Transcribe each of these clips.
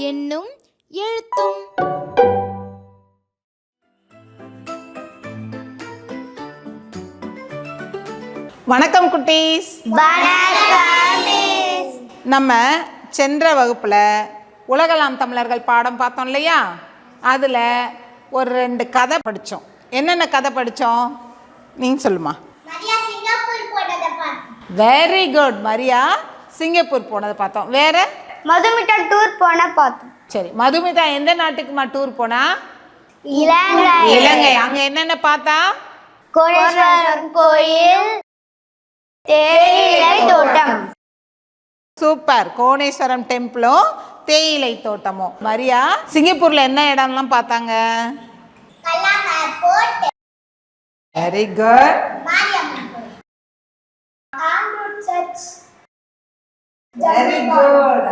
என்னும் எழுத்தும் வணக்கம் குட்டீஸ். நம்ம சென்ற வகுப்பில் உலகலாம் தமிழர்கள் பாடம் பார்த்தோம் இல்லையா? அதில் ஒரு ரெண்டு கதை படித்தோம் என்னென்ன கதை படித்தோம் நீங்கள் சொல்லுமா. Very good Maria. சிங்கப்பூர் போனதை பார்த்தோம். வேற? மதுமிட்டா டூர் போன பார்த்தோம். சரி மதுமிதா எந்த நாட்டுக்குமா டூர் போனா? இலங்கை. இலங்கை. அங்கே என்னென்ன பார்த்தா? கோயில். தேயிலை தோட்டம் சூப்பர். கோணேஸ்வரம் டெம்பிளும் தேயிலை தோட்டமும் மரியா சிங்கப்பூர்ல என்ன இடம்லாம் பார்த்தாங்க? வெரி குட் வெரி குட்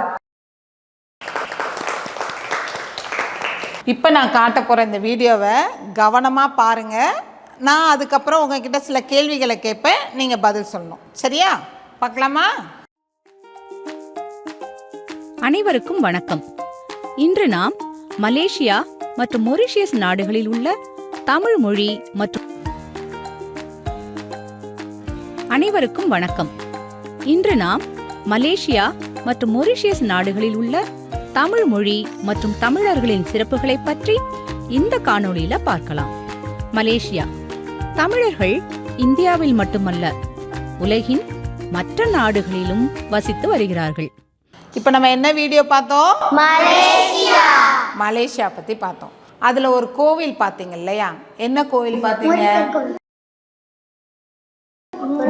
இப்போ நான் காட்ட போகிற இந்த வீடியோவை கவனமாக பாருங்கள் நான் அதுக்கப்புறம் உங்ககிட்ட சில கேள்விகளை கேட்பேன். நீங்கள் பதில் சொல்லணும். சரியா? பார்க்கலாமா? அனைவருக்கும் வணக்கம். இன்று நாம் மலேசியா மற்றும் மொரிஷியஸ் நாடுகளில் உள்ள தமிழ் மொழி மற்றும் அனைவருக்கும் வணக்கம். இன்று நாம் மலேசியா மற்றும் மொரிஷியஸ் நாடுகளில் உள்ள தமிழ் மொழி மற்றும் தமிழர்களின் சிறப்புகளை பற்றி இந்த காணொளியில பார்க்கலாம். மலேசியா. தமிழர்கள் இந்தியாவில் மட்டுமல்ல உலகின் மற்ற நாடுகளிலும் வசித்து வருகிறார்கள். இப்போ நம்ம என்ன வீடியோ பார்த்தோம்? மலேசியா. மலேசியா பற்றி பார்த்தோம். அதில் ஒரு கோவில் பார்த்தீங்க இல்லையா? என்ன கோவில் பார்த்தீங்க?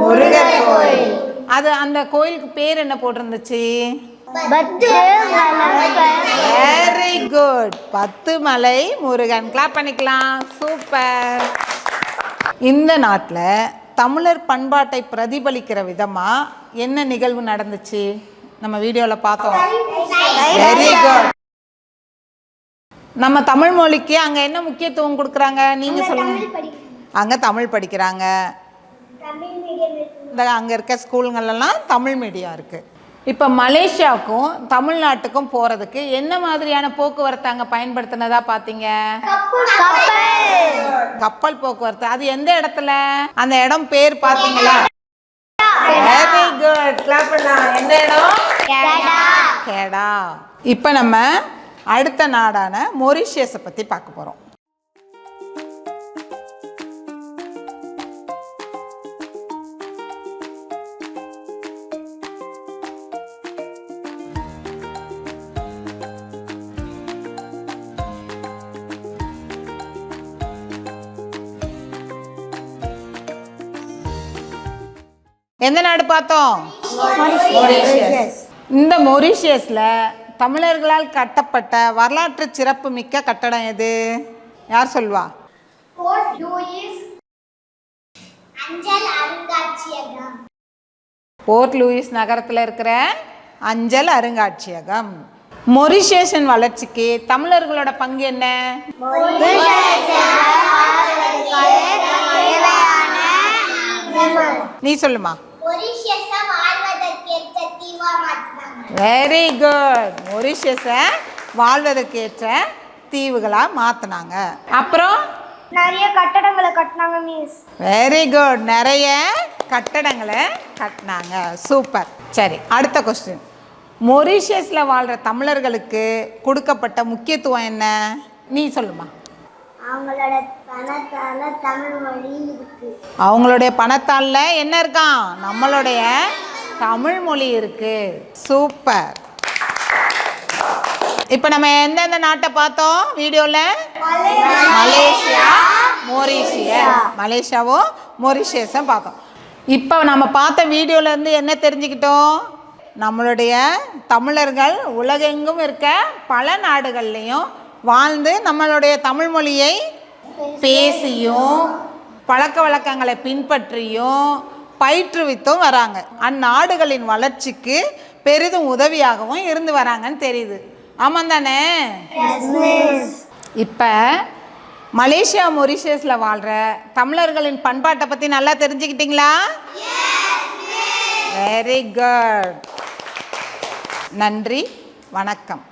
முருகர் கோயில் அது அந்த கோயிலுக்கு பேர் என்ன போட்டிருந்துச்சு? பத்து வெரி குட் பத்து மலை முருகன். கிளாப் பண்ணிக்கலாம். சூப்பர் இந்த நாட்டில் தமிழர் பண்பாட்டை பிரதிபலிக்கிற விதமாக என்ன நிகழ்வு நடந்துச்சு? நம்ம வீடியோவில் பார்த்தோம். வெரி குட் நம்ம தமிழ் மொழிக்கு அங்கே என்ன முக்கியத்துவம் கொடுக்குறாங்க? நீங்கள் சொல்லுங்க. அங்கே தமிழ் படிக்கிறாங்க. இந்த அங்கே இருக்க ஸ்கூலுங்களெல்லாம் தமிழ் மீடியம் இருக்குது இப்போ மலேசியாவுக்கும் தமிழ்நாட்டுக்கும் போகிறதுக்கு என்ன மாதிரியான போக்குவரத்து அங்கே பயன்படுத்தினதா பார்த்தீங்க கப்பல் போக்குவரத்து. அது எந்த இடத்துல? அந்த இடம் பேர் பார்த்தீங்களா? வெரி குட் கிளாப் பண்ணலாம் எந்த இடம்? கேடா. இப்போ நம்ம அடுத்த நாடான மொரிஷியஸை பற்றி பார்க்க போகிறோம் எந்த நாடு பார்த்தோம்? இந்த மொரிஷியஸில் தமிழர்களால் கட்டப்பட்ட வரலாற்று சிறப்பு மிக்க கட்டடம் எது? யார் சொல்வா? போர்ட் லூயிஸ் நகரத்தில் இருக்கிற அஞ்சல் அருங்காட்சியகம். மொரிஷியஸின் வளர்ச்சிக்கு தமிழர்களோட பங்கு என்ன? நீ சொல்லுமா. வாழ்வதற்கேற்ற வெரி குட் மொரிஷியஸை வாழ்வதற்கு ஏற்ற தீவுகளாக மாற்றினாங்க அப்புறம்? நிறைய கட்டடங்களை கட்டினாங்க மிஸ் வெரி குட் நிறைய கட்டடங்களை கட்டினாங்க. சூப்பர் சரி அடுத்த கொஸ்டின் மொரிஷியஸில் வாழ்கிற தமிழர்களுக்கு கொடுக்கப்பட்ட முக்கியத்துவம் என்ன? நீ சொல்லுமா. அவங்களோட அவங்களுடைய பணத்தாளில் என்ன இருக்கான் நம்மளுடைய தமிழ் மொழி இருக்கு. சூப்பர். இப்போ நம்ம எந்தெந்த நாட்டை பார்த்தோம் வீடியோவில் மலேசியா மொரிஷியா. மலேசியாவும் மொரிஷியஸும் பார்த்தோம். இப்போ நம்ம பார்த்த வீடியோலேருந்து என்ன தெரிஞ்சுக்கிட்டோம்? நம்மளுடைய தமிழர்கள் உலகெங்கும் இருக்க பல நாடுகள்லேயும் வாழ்ந்து நம்மளுடைய தமிழ் மொழியை பேசியும் பழக்க வழக்கங்களை பின்பற்றியும் பயிற்றுவித்தும் வராங்க. அந்நாடுகளின் வளர்ச்சிக்கு பெரிதும் உதவியாகவும் இருந்து வராங்கன்னு தெரியுது. ஆமாம் தானே? இப்போ மலேசியா மொரிஷியஸில் வாழ்கிற தமிழர்களின் பண்பாட்டை பற்றி நல்லா தெரிஞ்சுக்கிட்டீங்களா? வெரி குட் நன்றி வணக்கம்.